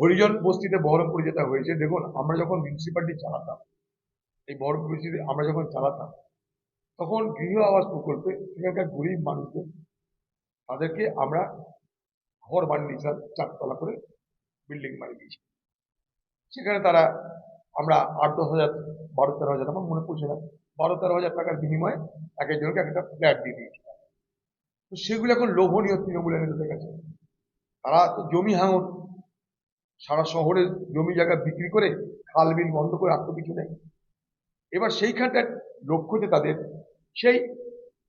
হরিজন বস্তিতে বহরমপুরে যেটা হয়েছে, দেখুন, আমরা যখন মিউনিসিপ্যালিটি চালাতাম, এই বহরমপুর বস্তিতে আমরা যখন চালাতাম, তখন গৃহ আবাস প্রকল্পে সেখানকার গরিব মানুষদের, তাদেরকে আমরা ঘর বানিয়ে দিয়েছিলাম, চারতলা করে বিল্ডিং বানিয়ে দিয়েছি সেখানে তারা আমরা আট, দশ হাজার, বারো, তেরো হাজার, আমার মনে পড়ছে না, বারো, তেরো হাজার টাকার বিনিময়ে এক একজনকে একটা ফ্ল্যাট দিয়ে দিয়েছি তো সেগুলো এখন লোভনীয় তৃণমূলের নেতাদের কাছে। তারা তো জমি হাঙর সারা শহরের জমি জায়গা বিক্রি করে খাল বিল বন্ধ করে আর তো কিছু নেই এবার সেইখানটার লক্ষ্য যে তাদের সেই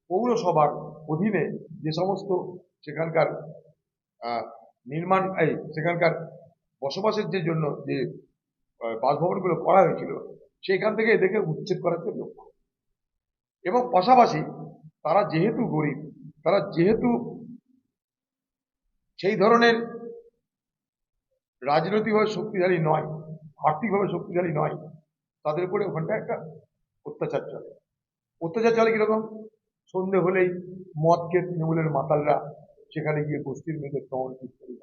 পৌরসভার অধীনে যে সমস্ত সেখানকার নির্মাণ, এই সেখানকার বসবাসের যে জন্য যে বাসভবনগুলো করা হয়েছিল, সেখান থেকে এদেরকে উচ্ছেদ করার যে লক্ষ্য। এবং পাশাপাশি তারা যেহেতু গরিব, তারা যেহেতু সেই ধরনের রাজনৈতিকভাবে শক্তিশালী নয়, আর্থিকভাবে শক্তিশালী নয়, তাদের উপরে ওখানটা একটা অত্যাচার চলে। অত্যাচার চলে কীরকম? সন্ধে হলেই মদকে তৃণমূলের মাতালরা সেখানে গিয়ে বস্তির মেয়েদের ঠিক করে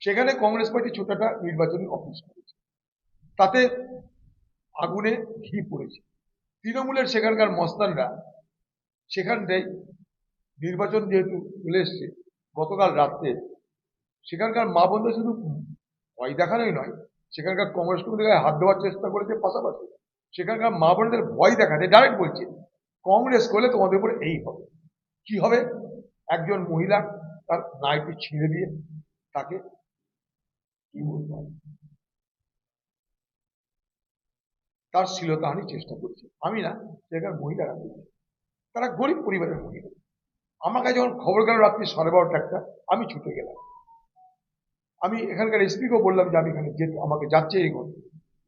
সেখানে কংগ্রেস পার্টি ছোটটা নির্বাচনী অফিস করেছে। তাতে আগুনে ঘি পড়েছে। তৃণমূলের সেখানকার মস্তানরা সেখানটায় নির্বাচন যেহেতু চলে এসছে গতকাল রাত্রে সেখানকার মা বোনদের শুধু ভয় দেখানোই নয়, সেখানকার কংগ্রেস কর্মীদের গায়ে হাত দেওয়ার চেষ্টা করেছে পাশাপাশি। সেখানকার মা বোনদের ভয় দেখাতে ডাইরেক্ট বলছে, কংগ্রেস করলে তোমাদের উপরে এই হবে। কি হবে? একজন মহিলা তার নাইটি ছিঁড়ে দিয়ে তাকে কি আমি? তার শ্লীলতাহানির চেষ্টা করছে। আমি না, সেখানকার মহিলারা তারা গরিব পরিবারের মহিলা। আমার কাছে যখন খবর গেল রাত্রি সাড়ে বারোটা একটা, আমি ছুটে গেলাম। আমি এখানকার এসপিকেও বললাম যে আমি এখানে যে আমাকে যাচ্ছে এই ঘর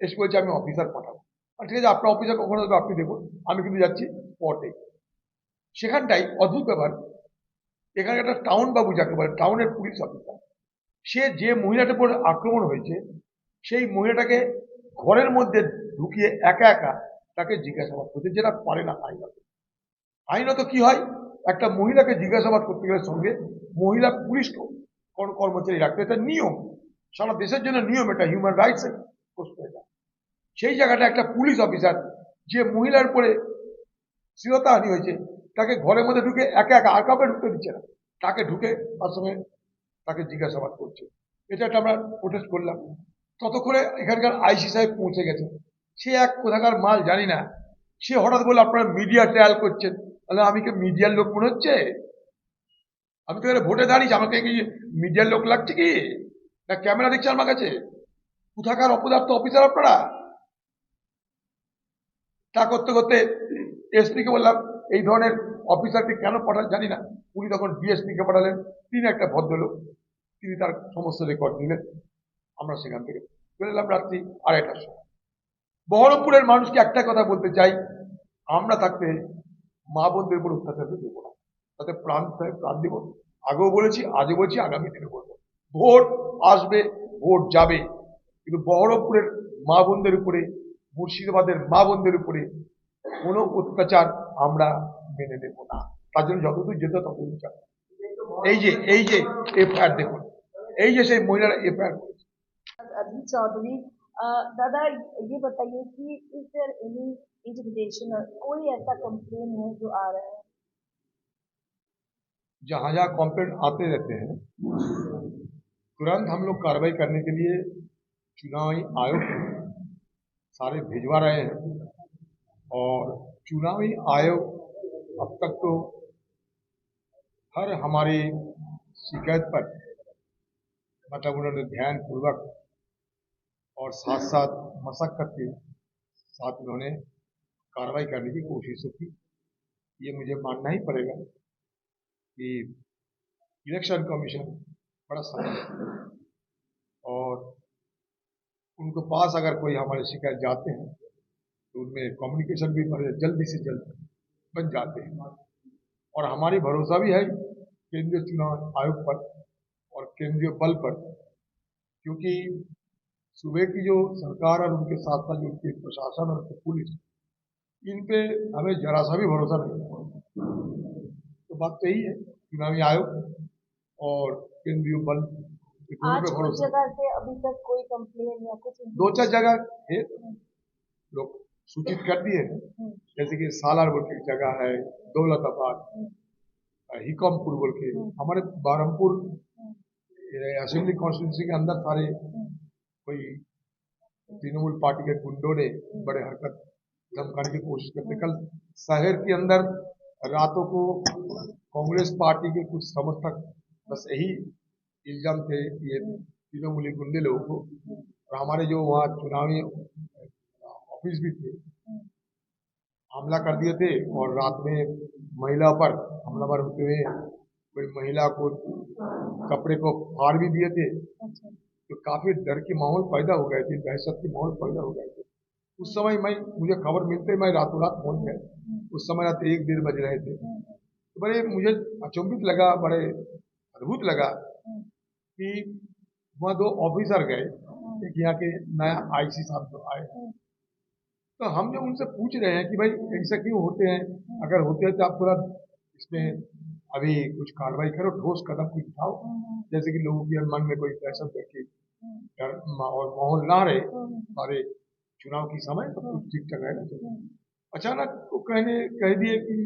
এসপি বলছে, আমি অফিসার পাঠাবো। ঠিক আছে, আপনার অফিসার কখনো আসবে আপনি দেখুন। আমি কিন্তু যাচ্ছি স্পটে সেখানটাই অদ্ভুত ব্যাপার এখানে একটা টাউন বাবু যাকে বলে টাউনের পুলিশ অফিসার সে যে মহিলাটার উপর আক্রমণ হয়েছে, সেই মহিলাটাকে ঘরের মধ্যে ঢুকিয়ে একা একা তাকে জিজ্ঞাসাবাদ করতে যেটা পারে না আইনত। আইনত কি হয়? একটা মহিলাকে জিজ্ঞাসাবাদ করতে গেলে সঙ্গে মহিলা পুলিশ কর- কর্মচারী রাখতে। এটা নিয়ম। সারা দেশের জন্য নিয়ম এটা হিউম্যান রাইটস প্রশ্ন এটা। সেই জায়গাটা একটা পুলিশ অফিসার যে মহিলার উপরে শ্লীলতাহানি হয়েছে, তাকে ঘরের মধ্যে ঢুকে একা একা, আর কাউকে ঢুকতে দিচ্ছে না। তাকে ঢুকে তার সঙ্গে তাকে জিজ্ঞাসাবাদ করছে। এটা একটা আমরা প্রোটেস্ট করলাম। ততক্ষণে এখানকার আইসি সাহেব পৌঁছে গেছে। সে এক কোথাকার মাল জানি না। সে হঠাৎ বলে, আপনারা মিডিয়া ট্রায়াল করছেন। তাহলে আমি কি মিডিয়ার লোক মনে হচ্ছে? আমি তো এখানে ভোটে দাঁড়িয়েছি, আমাকে কি মিডিয়ার লোক লাগছে কি? না, ক্যামেরা দেখছে আমার কাছে? কোথাকার অপদার্থ অফিসার আপনারা? তা করতে করতে এসপিকে বললাম, এই ধরনের অফিসারকে কেন পাঠান জানি না। উনি তখন ডিএসপিকে পাঠালেন, তিনি একটা ভদ্রলোক, তিনি তার সমস্ত রেকর্ড নিলেন, আমরা সেখান থেকে চলে এলাম রাত্রি আড়াইটার সময়। বহরমপুরের মানুষকে একটা কথা বলতে চাই, আমরা থাকতে মা বোনদের উপর অত্যাচার দেব না তাতে প্রাণ চাই প্রাণ দেব আগেও বলেছি আজও বলছি আগামী দিনে বলবো ভোট আসবে ভোট যাবে কিন্তু বহরমপুরের মা বোনদের উপরে মুর্শিদাবাদের মা বোনদের উপরে কোনো অত্যাচার আমরা মেনে নেব না তার জন্য যতদূর যেত ততদূর যাবো এই যে এই যে এফআইআর দেখুন এই যে সেই মহিলারা এফআইআর করেছে अभी चौधरी अ, दादा ये बताइए कि इज देयर एनी इंटिमिडेशन कोई ऐसा कंप्लेन है जो आ रहा है। जहाँ जहाँ कंप्लेंट आते रहते हैं, तुरंत हम लोग कार्रवाई करने के लिए चुनावी आयोग सारे भिजवा रहे हैं और चुनावी आयोग अब तक तो हर हमारी शिकायत पर मतलब उन्होंने ध्यान पूर्वक और साथ साथ मशक्कत के साथ उन्होंने कार्रवाई करने की कोशिश की। ये मुझे मानना ही पड़ेगा कि इलेक्शन कमीशन बड़ा सफल और उनके पास अगर कोई हमारे शिकायत जाते हैं तो उनमें कम्युनिकेशन भी बड़े जल्दी से जल्द बन जाते हैं। और हमारी भरोसा भी है केंद्रीय चुनाव आयोग पर और केंद्रीय बल पर, क्योंकि सुबह की जो सरकार और उनके साथ साथ जो उनके प्रशासन और उनकी पुलिस इन पे हमें जरा सा भी भरोसा नहीं है। तो बात तो यही है चुनावी आयोग और केंद्रीय बल जगह से अभी तक कोई कंप्लेन या कुछ दो चार जगह थे लोग सूचित कर दिए हैं। हम्म, जैसे कि सालार बोल के जगह है दौलताबाद हम्म, हिकमपुर बोल के। हमारे बहरमपुर असेंबली कॉन्स्टिट्यूंसी के अंदर सारे हम्म, कोई तृणमूल पार्टी के गुंडों ने बड़े हरकत धमकाने की कोशिश करते कल शहर के अंदर रातों को कांग्रेस पार्टी के कुछ समर्थक बस यही इल्ज़ाम थे कि ये तृणमूली गुंडे लोगों को और हमारे जो वहाँ चुनावी ऑफ़िस भी थे हमला कर दिए थे और रात में महिला पर हमलावर होते हुए कोई महिला को कपड़े को फाड़ भी दिए थे। अच्छा। तो काफ़ी डर के माहौल पैदा हो गए थे दहशत के माहौल पैदा हो गए थे। उस समय मैं मुझे खबर मिलते मैं रातों रात पहुँच गया उस समय रात एक डेढ़ बज रहे थे। तो बड़े मुझे अचंभित लगा बड़े अद्भुत लगा कि वहाँ दो ऑफिसर गए एक यहाँ के नया आईसी साहब जो आए। हम्म, तो हम जो उनसे पूछ रहे हैं कि भाई ऐसा क्यों होते हैं? अगर होते हैं तो आप थोड़ा इसमें अभी कुछ कार्रवाई करो ठोस कदम कुछ उठाओ। जैसे कि लोगों के मन में कोई दहशत की डर माहौल माहौल ना रहे सारे चुनाव की समय तो ठीक ठाक हम्म, अचानक वो कहने कह दिए कि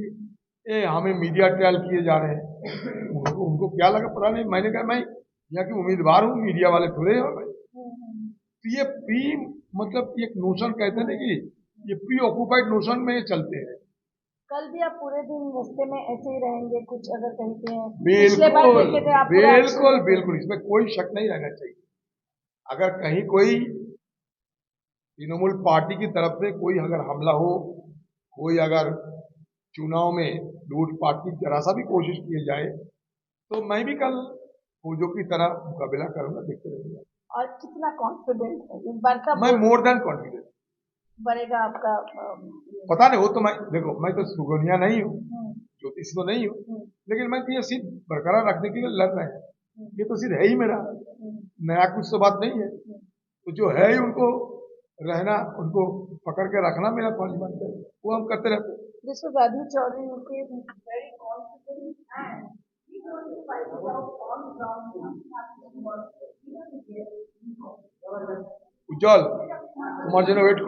ए हमें मीडिया ट्रायल किए जा रहे हैं। उनको उनको क्या लगा पता नहीं। मैंने कहा मैं यहाँ की उम्मीदवार हूँ मीडिया वाले थोड़े हो भाई। हम्म, तो ये प्री मतलब एक नोशन कहते हैं ना कि ये प्री ऑक्यूपाइड नोशन में ये चलते हैं। कल भी आप पूरे दिन रस्ते में ऐसे ही रहेंगे कुछ अगर कहते हैं। बिल्कुल बिल्कुल बिल्कुल इसमें कोई शक नहीं रहना चाहिए। अगर कहीं कोई तृणमूल पार्टी की तरफ़ से कोई अगर हमला हो कोई अगर चुनाव में लूटपाट की जरा सा भी कोशिश की जाए तो मैं भी कल फौजों की तरह मुकाबला करूँगा देखते रहेंगे और कितना कॉन्फिडेंट है? इस बार का मैं मोर देन कॉन्फिडेंट बढ़ेगा आपका पता नहीं हो तो मैं देखो मैं तो सुगनिया नहीं हूँ हम्म, ज्योतिष तो नहीं हूँ हम्म, लेकिन मैं तो ये सीट बरकरार रखने के लिए लड़ रहे हैं। ये तो सीट है ही मेरा। हम्म, नया कुछ तो बात नहीं है। तो जो है ही उनको रहना उनको पकड़ के रखना मेरा फर्ज बनता है वो हम करते रहते हैं This was Adi Chaudhary, who is very confident and he's going to fight it out on ground. উজ্জ্বল তোমার জন্য ওয়েট করছি